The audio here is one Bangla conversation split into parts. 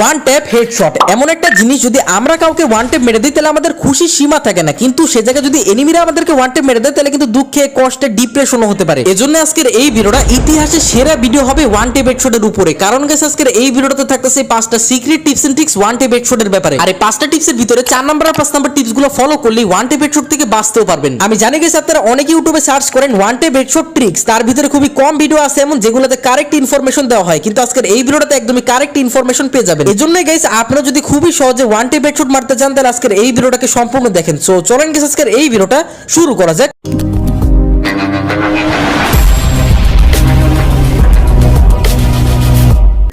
ওয়ান ট্যাপ হেডশট এমন একটা জিনিস যদি আমরা কাউকে ওয়ান ট্যাপ মেরে দিই, তাহলে আমাদের খুশি সীমা থাকে না। কিন্তু সে জায়গায় যদি এনিমিরা আমাদেরকে ওয়ান ট্যাপ মেরে দেয়, তাহলে কিন্তু দুঃখে, কষ্টে ডিপ্রেশনও হতে পারে। এজন্য আজকের এই ভিডিওটা ইতিহাসের সেরা ভিডিও হবে ওয়ান ট্যাপ হেডশটের উপরে। কারণ গেছে আজকের এই ভিডিওতে থাকতেছে পাঁচটা secret tips and tricks one tap হেডশটের ব্যাপারে। আর এই পাঁচটা টিপসের ভিতরে চার নাম্বার আর পাঁচ নাম্বার টিপসগুলো ফলো করলেই ওয়ান ট্যাপ হেডশট থেকে বাঁচতেও পারবেন। আমি জানি গেছে আপনারা অনেকে ইউটিউবে সার্চ করেন ওয়ান ট্যাপ হেডশট ট্রিক্স তার ভিতরে খুবই কম ভিডিও আছে এমন যেগুলোতে কারেক্ট ইনফরমেশন দেওয়া হয়। কিন্তু আজকের এই ভিডিওটাতে একদমই কারেক্ট ইনফরমেশন পেয়ে যাবেন এই জন্যই গাইস আপনারা যদি খুবই সহজে ওয়ান বেড হেডশট মারতে চান, তাহলে আজকের এই ভিডিওটাকে সম্পূর্ণ দেখেন। সো চলেন গেছে আজকের এই ভিডিওটা শুরু করা যাক।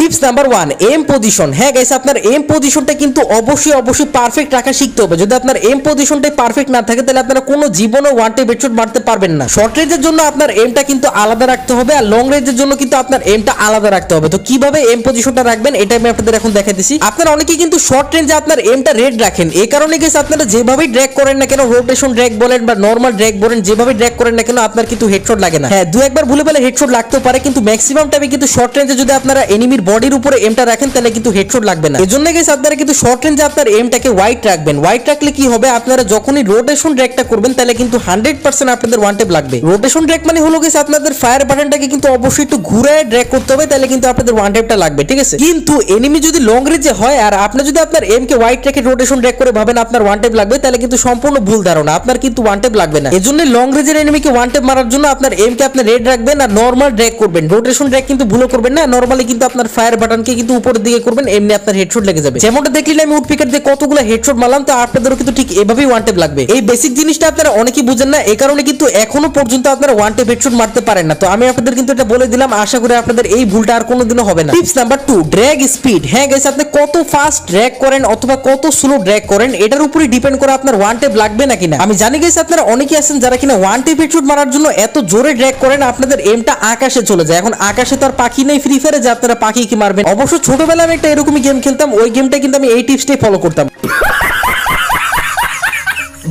Tips number one aim position হ্যাঁ গাইস আপনার এম পজিশনটা কিন্তু অবশ্যই অবশ্যই পারফেক্ট রাখা শিখতে হবে। যদি আপনার এম পজিশনটাই পারফেক্ট না থাকে, তাহলে আপনারা কোনো জীবনও ওয়ান টে বেডশট মারতে পারবেন না। শর্ট রেঞ্জের জন্য আপনার এমটা কিন্তু আলাদা রাখতে হবে আর লং রেঞ্জের জন্য কিন্তু আপনার এমটা আলাদা রাখতে হবে। তো কীভাবে এম পজিশনটা রাখবেন এটা আমি আপনাদের এখন দেখা দিছি আপনারা অনেকেই কিন্তু শর্ট রেঞ্জে আপনার এমটা রেড রাখেন। এই কারণে গেছে আপনারা যেভাবেই ড্র্যাগ করেন না কেন রোটেশন ড্র্যাগ বলেন বা নর্মাল ড্র্যাগ বলেন যেভাবে ড্র্যাগ করেন না কেন, আপনার কিন্তু হেডশট লাগে না। হ্যাঁ দু একবার ভুলে পেলে হেডশট লাগতেও পারে, কিন্তু ম্যাক্সিমাম টাইমে কিন্তু শর্ট রেঞ্জে যদি আপনারা এনিমির বডির উপরে এমটা রাখেন, তাহলে কিন্তু হেডশট লাগবে না। এজন্য গেছে আপনারা কিন্তু শর্ট রেঞ্জে আপনার এমটাকে হোয়াইট রাখবেন। হোয়াইট রাখলে কি হবে? আপনারা যখনই রোটেশন ড্র্যাগটা করবেন, তাহলে কিন্তু হান্ড্রেড পার্সেন্ট আপনাদের ওয়ান টেপ লাগবে। রোটেশন ড্র্যাগ মানে হলো গেছে আপনাদের ফায়ার বাটনটাকে কিন্তু অবশ্যই একটু ঘুরে ড্র্যাগ করতে হবে, তাহলে কিন্তু আপনাদের ওয়ান টেপটা লাগবে, ঠিক আছে? কিন্তু এনিমি যদি লং রেঞ্জে হয়, আর আপনি যদি আপনার এম কে হোয়াইট রেখে রোটেশন ড্র্যাগ করে ভাবেন আপনার ওয়ান টেপ লাগবে, তাহলে কিন্তু সম্পূর্ণ ভুল ধারণা। আপনার কিন্তু ওয়ান টেপ লাগবে না। এজন্য লং রেঞ্জের এনিমিকে ওয়ান টেপ মারার জন্য আপনার এম কে আপনি রেড রাখবেন, আর নর্মাল ড্র্যাগ করবেন। রোটেশন ড্র্যাগ কিন্তু ভুলও করবেন না নর্মালি কিন্তু আপনার ফায়ার বাটনকে কিন্তু উপরের দিকে করবেন, এমনি আপনার হেডশট লেগে যাবে। যেমনটা দেখলেন আমি উডপিকার দিয়ে কতগুলো হেডশট মারলাম, তো আপনাদেরও কিন্তু ঠিক এভাবেই ওয়ান টেপ লাগবে। এই বেসিক জিনিসটা আপনারা অনেকেই বুঝেন না এই কারণে কিন্তু এখনও পর্যন্ত আপনারা ওয়ান টেপ হেডশট মারতে পারেন না। তো আমি আপনাদের কিন্তু এটা বলে দিলাম, আশা করি আপনাদের এই ভুলটা আর কোনোদিনও হবে না। Tips number two drag speed হ্যাঁ গেছে আপনি কত ফাস্ট ড্র্যাগ করেন অথবা কত স্লো ড্র্যাগ করেন, এটার উপরে ডিপেন্ড করে আপনার ওয়ান টেপ লাগবে নাকি না আমি জানি গেছে আপনারা অনেকেই আছেন যারা কিনা ওয়ান টেপ হেডশট মারার জন্য এত জোরে ড্র্যাগ করেন, আপনাদের এমটা আকাশে চলে যায়। এখন আকাশে তো আর পাখি নেই ফ্রি ফায়ারে যে আপনারা পাখি মারবেন। অবশ্য ছোটবেলায় আমি একটা এরকমই গেম খেলতাম, ওই গেমটা কিন্তু আমি এই টিপসটাই ফলো করতাম।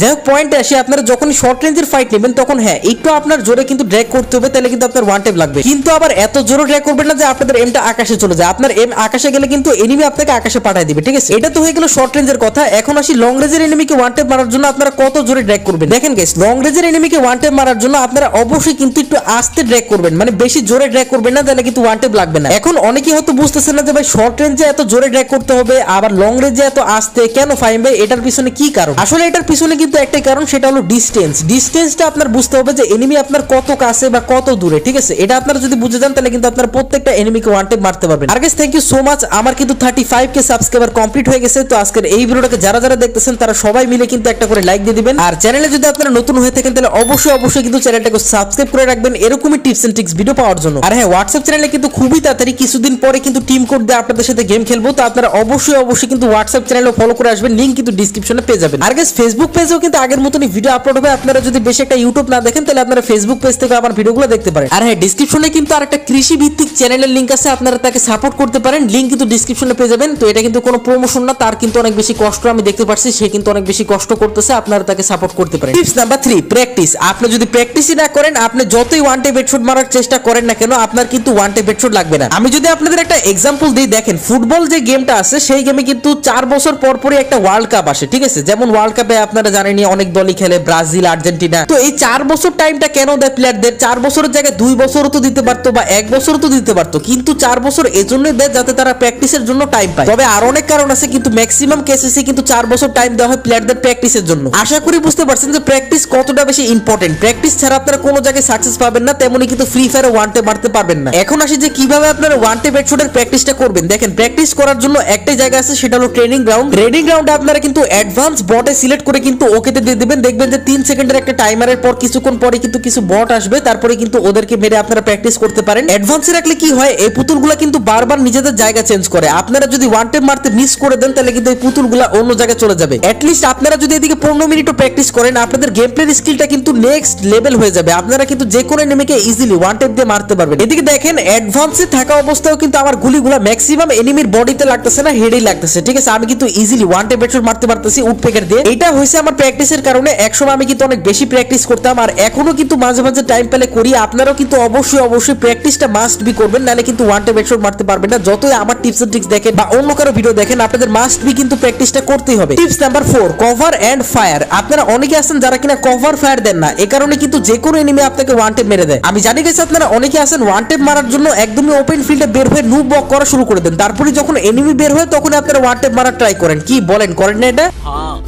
যাই হোক পয়েন্টে আসি, আপনারা যখন শর্ট রেঞ্জের ফাইট নেবেন, তখন হ্যাঁ একটু আপনার জোরে কিন্তু ড্র্যাগ করতে হবে, তাহলে কিন্তু আপনার ওয়ান টেপ লাগবে। কিন্তু আবার এত জোরে ড্র্যাগ করবেন না যে আপনাদের এমটা আকাশে চলে যায়। আপনার এম আকাশে গেলে কিন্তু এনিমি আপনাকে আকাশে পাঠিয়ে দিবে, ঠিক আছে? এটা তো হয়ে গেল শর্ট রেঞ্জের কথা। এখন আসি লং রেঞ্জের এনিমিকে ওয়ান টেপ মারার জন্য আপনারা কত জোরে ড্র্যাগ করবেন? দেখেন গেস লং রেঞ্জের এনিমিকে ওয়ান টেপ মারার জন্য আপনারা অবশ্যই কিন্তু একটু আস্তে ড্র্যাগ করবেন। মানে বেশি জোরে ড্র্যাগ করবেন না, তাহলে কিন্তু ওয়ান টেপ লাগবে না। এখন অনেকেই হয়তো বুঝতেছেন না যে ভাই শর্ট রেঞ্জে এত জোরে ড্র্যাগ করতে হবে, আবার লং রেঞ্জে এত আস্তে, কেন ফাইম ভাই? এটার পিছনে কি কারণ? আসলে এটার পিছনে কিন্তু একটাই কারণ, সেটা হলো ডিস্টেন্স ডিস্টেন্সটা আপনার বুঝতে হবে যে এনিমি আপনার কত কাছে বা কত দূরে, ঠিক আছে? এটা আপনারা যদি বুঝে যান, তাহলে কিন্তু আপনার প্রত্যেকটা এনিমিকে ওয়ান টেপ মারতে পারবেন। আর থ্যাংক ইউ সো মাচ আমার কিন্তু thirty five K subscriber complete হয়ে গেছে, তো আজকের এই ভিডিওটাকে যারা যারা দেখতেছেন, তারা সবাই মিলে কিন্তু একটা করে লাইক দিয়ে দিবেন। আর চ্যানেলে যদি আপনারা নতুন হয়ে থাকেন, তাহলে অবশ্যই অবশ্যই কিন্তু চ্যানেলটাকে সাবস্ক্রাইব করে রাখবেন, এরকমই টিপস এন্ড ট্রিক্স ভিডিও পাওয়ার জন্য। আর হ্যাঁ হোয়াটসঅ্যাপ চ্যানেলে কিন্তু খুবই তাড়াতাড়ি কিছুদিন পরে কিন্তু টিম কোড দিয়ে আপনাদের সাথে গেম খেলব, তো আপনারা অবশ্যই অবশ্যই কিন্তু হোয়াটসঅ্যাপ চ্যানেলে ফলো করে আসবেন লিঙ্ক কিন্তু ডিসক্রিপশনে পেয়ে যাবেন। আর গাইস ফেসবুক পেজেও কিন্তু আগের মতনই ভিডিও আপলোড হবে। আপনারা যদি বেশি একটা ইউটিউব না দেখেন, তাহলে আপনারা ফেসবুক পেজ থেকে আমার ভিডিওগুলো দেখতে পারেন। আর হ্যাঁ ডিসক্রিপশনে কিন্তু আর একটা কৃষি ভিত্তিক চ্যানেলের লিঙ্ক আছে, আপনারা তাকে সাপোর্ট করতে পারেন। লিঙ্ক কিন্তু ডিসক্রিপশনে পেয়ে যাবেন। তো এটা কিন্তু কোনো প্রমোশন না, তার কিন্তু অনেক বেশি কষ্ট আমি দেখতে পাচ্ছি সে কিন্তু অনেক বেশি কষ্ট করতেছে, আপনারা তাকে সাপোর্ট করতে পারেন। টিপস নাম্বার থ্রি প্র্যাকটিস আপনি যদি প্র্যাকটিসই না করেন, আপনি যতই ওয়ান টে বেডশুট মারার চেষ্টা করেন না কেন, আপনার কিন্তু ওয়ান টে বেডশুট লাগবে না। আমি যদি আপনাদের একটা এক্সাম্পল দিই, দেখেন ফুটবল যে গেমটা আছে, সেই গেমে কিন্তু চার বছর পর পরই একটা ওয়ার্ল্ড কাপ আসে, ঠিক আছে? যেমন ওয়ার্ল্ড কাপে আপনারা জানেনই অনেক দলই খেলে, ব্রাজিল, আর্জেন্টিনা। তো এই চার বছর টাইমটা কেন দেয় প্লেয়ারদের চার বছরের জায়গায় দুই বছরও তো দিতে পারতো বা এক বছরও তো দিতে পারতো। কিন্তু চার বছর এজন্যই দেয় যাতে তারা প্র্যাকটিসের জন্য টাইম পায়। তবে আর অনেক কারণ আছে, কিন্তু ম্যাক্সিমাম কেসেসে কিন্তু চার বছর টাইম দেওয়া হয় প্লেয়ারদের প্র্যাকটিসের জন্য। আশা করি বুঝতে পারছেন যে প্র্যাকটিস কতটা বেশি ইম্পর্টেন্ট প্র্যাকটিস ছাড়া আপনারা কোনো জায়গায় সাকসেস পাবেন না, তেমনি কিন্তু ফ্রি ফায়ারে ওয়ান টে মারতে পারবেন না। এখন আসি যে কীভাবে আপনারা ওয়ান টে বেডশুটের প্র্যাকটিসটা করবেন। দেখেন প্র্যাকটিস করার জন্য একটাই জায়গা আছে, সেটা হলো ট্রেনিং গ্রাউন্ড ট্রেনিং গ্রাউন্ডে আপনারা কিন্তু অ্যাডভান্স বটে সিলেক্ট করে কিন্তু ওকেতে দিয়ে দিবেন। দেখবেন যে তিন সেকেন্ডের একটা টাইমারের পর কিছুক্ষণ পরে কিন্তু কিছু বট আসবে। তারপরে কিন্তু ওদেরকে মেরে আপনারা প্র্যাকটিস করতে পারেন। অ্যাডভান্সে রাখলে কি হয়, এই পুতুলগুলো কিন্তু বারবার নিজেদের জায়গা চেঞ্জ করে। আপনারা যদি ওয়ান টাইম মারতে মিস করে দেন, তাহলে কিন্তু এই পুতুলগুলো অন্য জায়গায় চলে যাবে। অ্যাটলিস্ট আপনারা যদি এদিকে পনেরো মিনিটও প্র্যাকটিস করেন, আপনাদের গেম প্লের স্কিলটা কিন্তু নেক্সট লেভেল হয়ে যাবে। আপনারা কিন্তু যে কোনো এনিমিকে ইজিলি ওয়ান টাইম দিয়ে মারতে পারবেন। এদিকে দেখেন অ্যাডভান্সে থাকা অবস্থায় কিন্তু আমার গুলিগুলা ম্যাক্সিমাম এনিমির বডিতে লাগতেছে না হেডেই লাগতেছে। ঠিক আছে? আমি কিন্তু ইজিলি ওয়ান হেডশট মারতে পারতেছি উড পেকার দিয়ে। এটা হয়েছে আমার প্র্যাকটিসের কারণে একসময় আমি কিন্তু অনেক বেশি প্র্যাকটিস করতাম। আর এখনও কিন্তু মাঝে মাঝে টাইম পেলে করি। আপনারাও কিন্তু অবশ্যই অবশ্যই প্র্যাকটিসটা মাস্ট বি করবেন। নাহলে কিন্তু ওয়ান টাইম হেডশট মারতে পারবেন না। যতই আমার টিপস এন্ড ট্রিক্স দেখেন বা অন্য কারও ভিডিও দেখেন আপনাদের মাস্ট বি কিন্তু প্র্যাকটিসটা করতেই হবে। Tips number four cover and fire আপনারা অনেকে আছেন যারা কিনা কভার ফায়ার দেন না। এ কারণে কিন্তু যে কোনো এনিমি আপনাকে ওয়ান টেপ মেরে দেয়। আমি জানি গেছি আপনারা অনেকে আছেন ওয়ান টেপ মারার জন্য একদমই ওপেন ফিল্ডে বের হয়ে নু বক করা শুরু করে দেন। তারপরে যখন এনিমি বের হয় তখন আপনারা ওয়ান টেপ মারার ট্রাই করেন। কি বলেন করেন না এটা?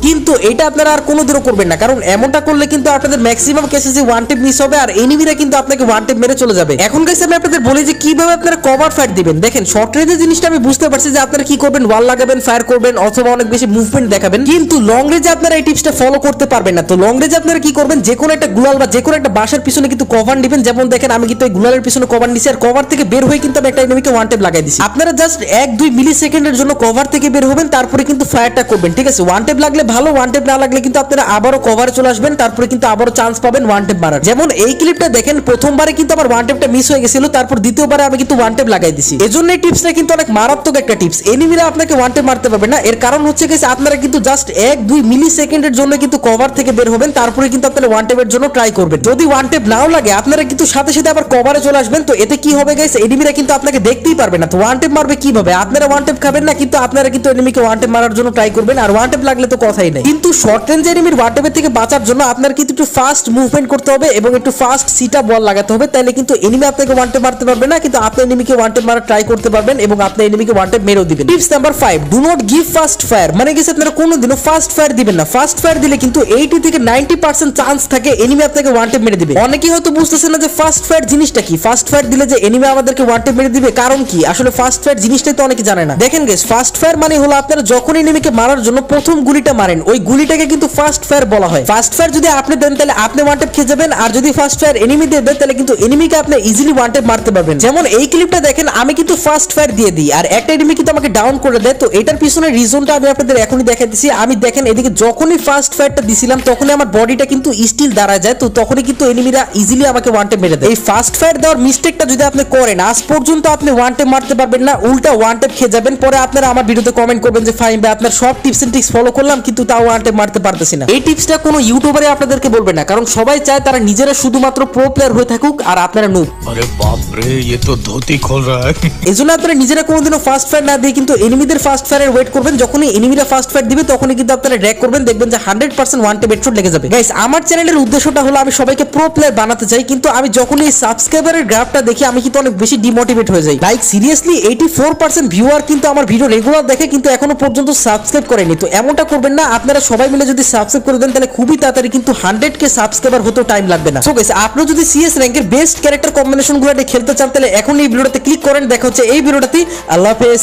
কিন্তু এটা আপনারা আর কোনোদিনও করবেন না। কারণ এমনটা করলে কিন্তু আপনাদের ম্যাক্সিমাম কেসেসে ওয়ান টেপ মিস হবে, আর এনিমিরা কিন্তু আপনাকে ওয়ান টেপ মেরে চলে যাবে। এখন গেছে আমি আপনাদের বলি যে কীভাবে আপনারা কভার ফায়ার দিবেন। দেখেন শর্ট রেঞ্জের জিনিসটা আমি বুঝতে পারছি যে আপনারা কি করবেন ওয়াল লাগাবেন ফায়ার করবেন, অথবা অনেক বেশি মুভমেন্ট দেখাবেন। কিন্তু লং রেঞ্জে আপনারা এই টিপসটা ফলো করতে পারবেন না। তো লং রেঞ্জে আপনারা কি করবেন, যে কোনো একটা গুলাল বা যে কোনো একটা বাসার পিছনে কিন্তু কভার নেবেন। যেমন দেখেন, আমি কিন্তু এই গুলালের পিছনে কভার নিছি, আর কভার থেকে বের হয়ে কিন্তু আমি একটা এনিমিকে ওয়ান টেপ লাগাই দিছি। আপনারা জাস্ট এক, দুই মিলি সেকেন্ডের জন্য কভার থেকে বের হবেন, তারপরে কিন্তু ফায়ারটা করবেন, ঠিক আছে? ওয়ান টেপ লাগলে ভালো ওয়ান টেপ না লাগলে কিন্তু আপনারা আবারও কভারে চলে আসবেন, তারপরে কিন্তু আবারও চান্স পাবেন ওয়ান টেপ মারার। যেমন এই ক্লিপটা দেখেন, প্রথমবারে কিন্তু আমার ওয়ান টেপটা মিস হয়ে গেছিল, তারপর দ্বিতীয়বারে আমি কিন্তু ওয়ান টেপ লাগাই দিছি। এজন্য এই টিপসটা কিন্তু অনেক মারাত্মক একটা টিপস এনিমিরা আপনাকে ওয়ান টেপ মারতে পারবে না। এর কারণ হচ্ছে গেছে আপনারা কিন্তু জাস্ট এক, দুই মিলি সেকেন্ডের জন্য কিন্তু কভার থেকে বের হবেন, তারপরে কিন্তু আপনারা ওয়ান টেপের জন্য ট্রাই করবেন। যদি ওয়ান টেপ নাও লাগে, আপনারা কিন্তু সাথে সাথে আবার কভারে চলে আসবেন। তো এতে কি হবে গাইস এনিমিরা কিন্তু আপনাকে দেখতেই পারবে না। তো ওয়ান টেপ মারবে কীভাবে? আপনারা ওয়ান টেপ খাবেন না, কিন্তু আপনারা কিন্তু এনিমিকে ওয়ান টেপ মারার জন্য ট্রাই করবেন। আর ওয়ান টেপ লাগলে তো কথাই নেই। কিন্তু শর্ট এনিমির ওয়ান টেপের থেকে বাঁচার জন্য আপনার কিন্তু একটু ফাস্ট মুভমেন্ট করতে হবে এবং একটু ফাস্ট সিটা বল লাগাতে হবে। তাহলে কিন্তু এনিমি আপনাকে ওয়ান টেপ মারতে পারবে না, কিন্তু আপনি এনিমিকে ওয়ান টেপ মারা ট্রাই করতে পারবেন এবং আপনি এনিমিকে ওয়ান টেপ মেরেও দিবেন। Tips number five do not give fast fire মানে গেছে আপনারা কোনোদিনও ফাস্ট ফায়ার দিবেন না। ফাস্ট ফায়ার দিলে কিন্তু এইটি থেকে নাইনটি পার্সেন্ট চান্স থাকে এনিমি আপনাকে ওয়ান টেপ মেরে দিবে। অনেকেই হয়তো বুঝতেছে না যে ফাস্ট ফায়ার জিনিসটা কি। ফাস্ট ফায়ার দিলে যে এনিমি আমাদেরকে ওয়ান টেপ মেরে দিবে, কারণ কি? আসলে ফাস্ট ফায়ার জিনিসটাই তো অনেকে জানে না। দেখেন গেস ফাস্ট ফায়ার মানে হলো আপনারা যখন এনিমিকে মারার জন্য প্রথম গুলিটা মারেন। ওই গুলিটাকে কিন্তু ফাস্ট ফায়ার বলা হয়। ফাস্ট ফায়ার যদি আপনি দেন, তাহলে আপনি ওয়ান টেপ খেয়ে যাবেন। আর যদি ফাস্ট ফায়ার এনিমি দিয়ে দেন, তাহলে কিন্তু এনিমিকে আপনি ইজিলি ওয়ান টেপ মারতে পারবেন। যেমন এই ক্লিপটা দেখেন, আমি কিন্তু ফাস্ট ফায়ার দিয়ে দিই। আর একটা এনিমি কিন্তু আমাকে ডাউন করে দেয়। তো এটার পিছনে রিজনটা আমি আপনাদের এখনই দেখাই দিচ্ছি আমি দেখেন, এদিকে যখনই ফাস্ট ফায়ারটা দিছিলাম, তখনই আমার বডিটা কিন্তু স্টিল দাঁড়ায় যায়। তো তখনই কিন্তু এনিমিরা ইজিলি আমাকে ওয়ান টেপ মেরে দেয়। এই ফাস্ট ফায়ার দেওয়ার মিস্টেকটা যদি আপনি করেন, আজ পর্যন্ত আপনি ওয়ান টেপ মারতে পারবেন না। উল্টা ওয়ান টেপ খেয়ে যাবেন। পরে আপনারা আমার ভিডিওতে কমেন্ট করবেন যে ফাইন ভাই, আপনার সব টিপস এন্ড ট্রিক্স ফলো করলাম, কিন্তু তাও ওয়ান টেপ মারতে পারতেছি না। এই টিপসটা কোনো ইউটিউবারে আপনাদেরকে বলবে না কারণ সবাই চায় তারা নিজেরা শুধুমাত্র প্রো প্লেয়ার হয়ে থাকুক আর আপনারা নুব আরে বাপ রে এ তো ধুতি খোল রা এজন্য আপনারা নিজেরা কোনোদিনও ফাস্ট ফায়ার না দিয়ে কিন্তু এনিমিদের ফাস্ট ফায়ারের ওয়েট করবেন। যখনই এনিমিরা ফাস্ট ফায়ার দিবে তখনই কিন্তু আপনারা ড্র্যাগ করবেন দেখবেন যে 100% ওয়ান টেপ হেডশট লেগে যাবে। গাইস আমার চ্যানেলের উদ্দেশ্যটা হলো আমি সবাইকে প্রো প্লেয়ার বানাতে চাই কিন্তু আমি যখনই সাবস্ক্রাইবারের গ্রাফটা দেখি আমি কিন্তু অনেক বেশি ডিমোটিভেট হয়ে যাই। লাইক সিরিয়াসলি 84% ভিউয়ার কিন্তু আমার ভিডিও রেগুলার দেখে কিন্তু এখনও পর্যন্ত সাবস্ক্রাইব করেনি। তো এমনটা করবেন না আপনারা সবাই মিলে যদি সাবস্ক্রাইব করে দেন, তাহলে খুবই তাড়াতাড়ি কিন্তু হান্ড্রেড কে সাবস্ক্রাইবার হতেও টাইম লাগবে না। সো যদি সিএস র্যাঙ্কের বেস্ট ক্যারেক্টার কম্বিনেশনগুলো খেলতে চান, তাহলে এখন এই ভিডিওটাতে ক্লিক করেন, দেখা হচ্ছে এই ভিডিওটাতে আল্লাহ হাফেজ।